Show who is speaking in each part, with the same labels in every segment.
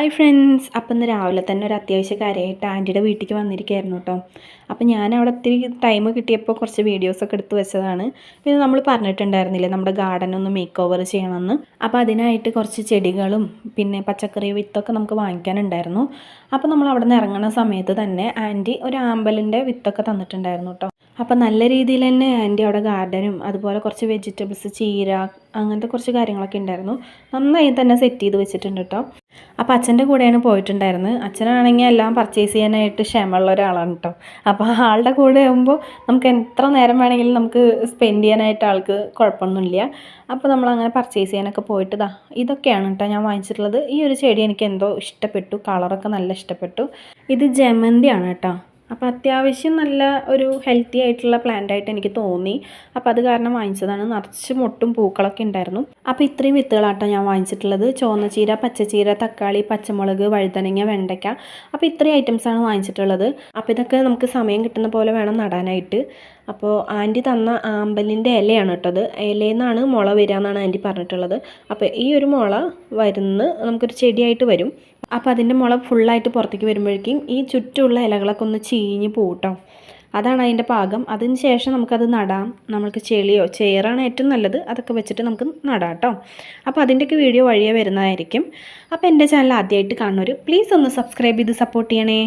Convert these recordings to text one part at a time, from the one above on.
Speaker 1: Hi friends അപ്പം ഇന്ന് രാവിലെ തന്നെ ഒരു അത്യാവശ്യ കാര്യമായിട്ട് ആന്റിയുടെ വീട്ടിലേക്ക് വന്നിരിക്കുകയായിരുന്നു കേട്ടോ. അപ്പം ഞാൻ അവിടെ ഒത്തിരി ടൈം കിട്ടിയപ്പോൾ കുറച്ച് വീഡിയോസൊക്കെ എടുത്ത് വെച്ചതാണ്. പിന്നെ നമ്മൾ പറഞ്ഞിട്ടുണ്ടായിരുന്നില്ലേ നമ്മുടെ ഗാർഡൻ ഒന്ന് മേക്ക് ഓവർ ചെയ്യണമെന്ന്. അപ്പോൾ അതിനായിട്ട് കുറച്ച് ചെടികളും പിന്നെ പച്ചക്കറി വിത്തൊക്കെ നമുക്ക് വാങ്ങിക്കാനുണ്ടായിരുന്നു. അപ്പോൾ നമ്മൾ അവിടെ നിന്ന് ഇറങ്ങുന്ന സമയത്ത് തന്നെ ആന്റി ഒരു ആമ്പലിന്റെ വിത്തൊക്കെ തന്നിട്ടുണ്ടായിരുന്നു കേട്ടോ. അപ്പം നല്ല രീതിയിൽ തന്നെ ആന്റി അവിടെ ഗാർഡനും അതുപോലെ കുറച്ച് വെജിറ്റബിൾസ് ചീര അങ്ങനത്തെ കുറച്ച് കാര്യങ്ങളൊക്കെ ഉണ്ടായിരുന്നു. നന്നായി തന്നെ സെറ്റ് ചെയ്ത് വെച്ചിട്ടുണ്ട് കേട്ടോ. അപ്പോൾ അച്ഛന്റെ കൂടെയാണ് പോയിട്ടുണ്ടായിരുന്നത്. അച്ഛനാണെങ്കിൽ എല്ലാം പർച്ചേസ് ചെയ്യാനായിട്ട് ക്ഷമയുള്ള ഒരാളാണ് കേട്ടോ അപ്പോൾ ആളുടെ കൂടെ ആകുമ്പോൾ നമുക്ക് എത്ര നേരം വേണമെങ്കിലും നമുക്ക് സ്പെൻഡ് ചെയ്യാനായിട്ട് ആൾക്ക് കുഴപ്പമൊന്നുമില്ല. അപ്പോൾ നമ്മൾ അങ്ങനെ പർച്ചേസ് ചെയ്യാനൊക്കെ പോയിട്ട് ഇതാ ഇതൊക്കെയാണ് കേട്ടോ ഞാൻ വാങ്ങിച്ചിട്ടുള്ളത്. ഈ ഒരു ചെടി എനിക്ക് എന്തോ ഇഷ്ടപ്പെട്ടു. കളറൊക്കെ നല്ല ഇഷ്ടപ്പെട്ടു. ഇത് ജമന്തിയാണ് കേട്ടോ അപ്പോൾ അത്യാവശ്യം നല്ല ഒരു ഹെൽത്തി ആയിട്ടുള്ള പ്ലാന്റ് ആയിട്ട് എനിക്ക് തോന്നി. അപ്പോൾ അത് കാരണം വാങ്ങിച്ചതാണ്. നിറച്ച് മുട്ടും പൂക്കളൊക്കെ ഉണ്ടായിരുന്നു. അപ്പോൾ ഇത്രയും വിത്തുകളാട്ടോ ഞാൻ വാങ്ങിച്ചിട്ടുള്ളത്. ചുവന്നചീര പച്ചച്ചീര തക്കാളി പച്ചമുളക് വഴുതനങ്ങ വെണ്ടയ്ക്ക. അപ്പോൾ ഇത്രയും ഐറ്റംസാണ് വാങ്ങിച്ചിട്ടുള്ളത്. അപ്പോൾ ഇതൊക്കെ നമുക്ക് സമയം കിട്ടുന്ന പോലെ വേണം നടാനായിട്ട്. അപ്പോൾ ആന്റി തന്ന ആമ്പലിന്റെ ഇലയാണ് കേട്ടത് ഇലയിൽ നിന്നാണ് മുള വരിക എന്നാണ് ആന്റി പറഞ്ഞിട്ടുള്ളത്. അപ്പോൾ ഈ ഒരു മുള വരുന്ന് നമുക്കൊരു ചെടിയായിട്ട് വരും. അപ്പോൾ അതിന്റെ മുള ഫുള്ളായിട്ട് പുറത്തേക്ക് വരുമ്പോഴേക്കും ഈ ചുറ്റുമുള്ള ഇലകളൊക്കെ ഒന്ന് ചീഞ്ഞ് പോകട്ടോ അതാണ് അതിന്റെ പാകം. അതിന് ശേഷം നമുക്കത് നടാം. നമ്മൾക്ക് ചെളിയോ ചേറാണ് ഏറ്റവും നല്ലത്. അതൊക്കെ വെച്ചിട്ട് നമുക്ക് നടാം കേട്ടോ. അപ്പോൾ അതിന്റെയൊക്കെ വീഡിയോ വഴിയേ വരുന്നതായിരിക്കും. അപ്പോൾ എന്റെ ചാനൽ ആദ്യമായിട്ട് കാണുന്നവർ പ്ലീസ് ഒന്ന് സബ്സ്ക്രൈബ് ചെയ്ത് സപ്പോർട്ട് ചെയ്യണേ.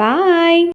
Speaker 1: ബായ്